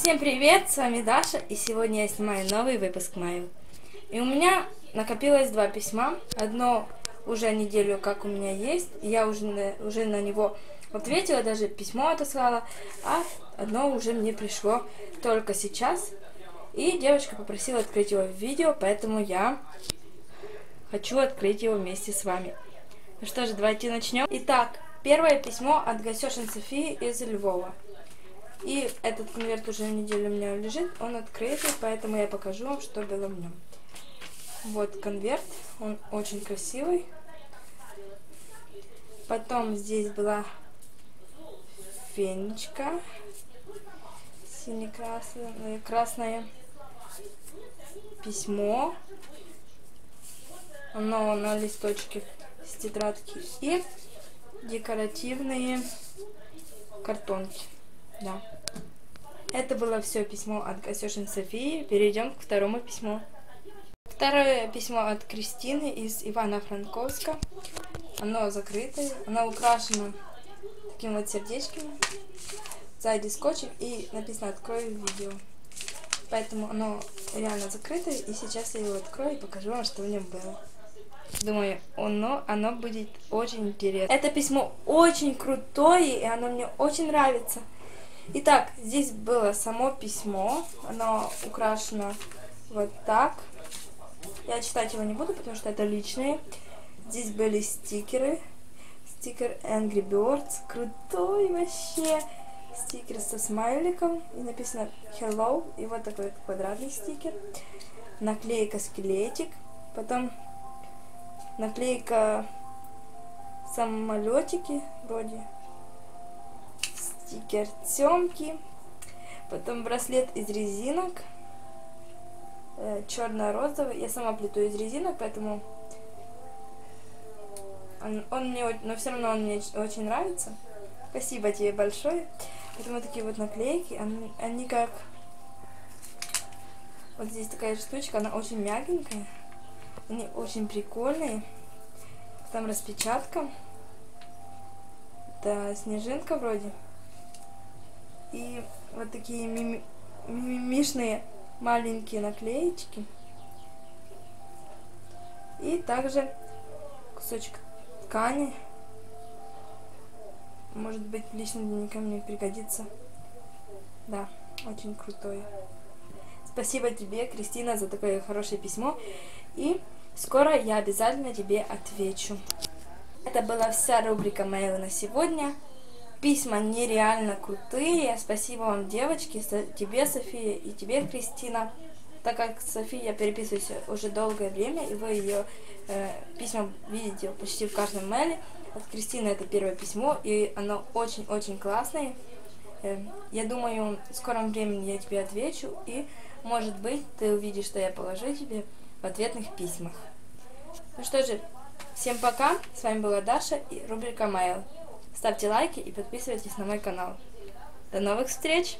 Всем привет, с вами Даша, и сегодня я снимаю новый выпуск Маю. И у меня накопилось два письма. Одно уже неделю как у меня есть, и я уже на, уже на него ответила, даже письмо отослала, а одно уже мне пришло только сейчас. И девочка попросила открыть его в видео, поэтому я хочу открыть его вместе с вами. Ну что же, давайте начнем. Итак, первое письмо от Гасешин Софии из Львова. И этот конверт уже неделю у меня лежит, он открытый, поэтому я покажу вам, что было в нем. Вот конверт, он очень красивый. Потом здесь была фенечка сине-красное, красное письмо. Оно на листочке с тетрадки и декоративные картонки. Да. Это было все письмо от Косюшин Софии. Перейдем к второму письму. Второе письмо от Кристины из Ивана Франковска. Оно закрытое, оно украшено таким вот сердечком, сзади скотчем и написано «Открою видео». Поэтому оно реально закрытое, и сейчас я его открою и покажу вам, что в нем было. Думаю, оно, оно будет очень интересно. Это письмо очень крутое, и оно мне очень нравится. Итак, здесь было само письмо. Оно украшено вот так. Я читать его не буду, потому что это личные. Здесь были стикеры. Стикер Angry Birds. Крутой вообще. Стикер со смайликом. И написано Hello. И вот такой квадратный стикер. Наклейка скелетик. Потом наклейка самолетики вроде стикер Тёмки, потом браслет из резинок, э, черно-розовый. Я сама плету из резинок, поэтому он, он мне, но все равно он мне очень нравится. Спасибо тебе большое. Это вот такие вот наклейки, они, они как... Вот здесь такая штучка, она очень мягенькая. Они очень прикольные. Там распечатка. Да, снежинка вроде. И вот такие мими мимишные маленькие наклеечки. И также кусочек ткани. Может быть, лично дневника мне пригодится. Да, очень крутое. Спасибо тебе, Кристина, за такое хорошее письмо. И скоро я обязательно тебе отвечу. Это была вся рубрика Mail на сегодня. Письма нереально крутые. Спасибо вам, девочки, тебе, София, и тебе, Кристина. Так как София я переписываюсь уже долгое время, и вы ее э, письма видите почти в каждом мейле. От Кристины это первое письмо, и оно очень-очень классное. Э, я думаю, в скором времени я тебе отвечу, и, может быть, ты увидишь, что я положу тебе в ответных письмах. Ну что же, всем пока. С вами была Даша и рубрика Mail. Ставьте лайки и подписывайтесь на мой канал. До новых встреч!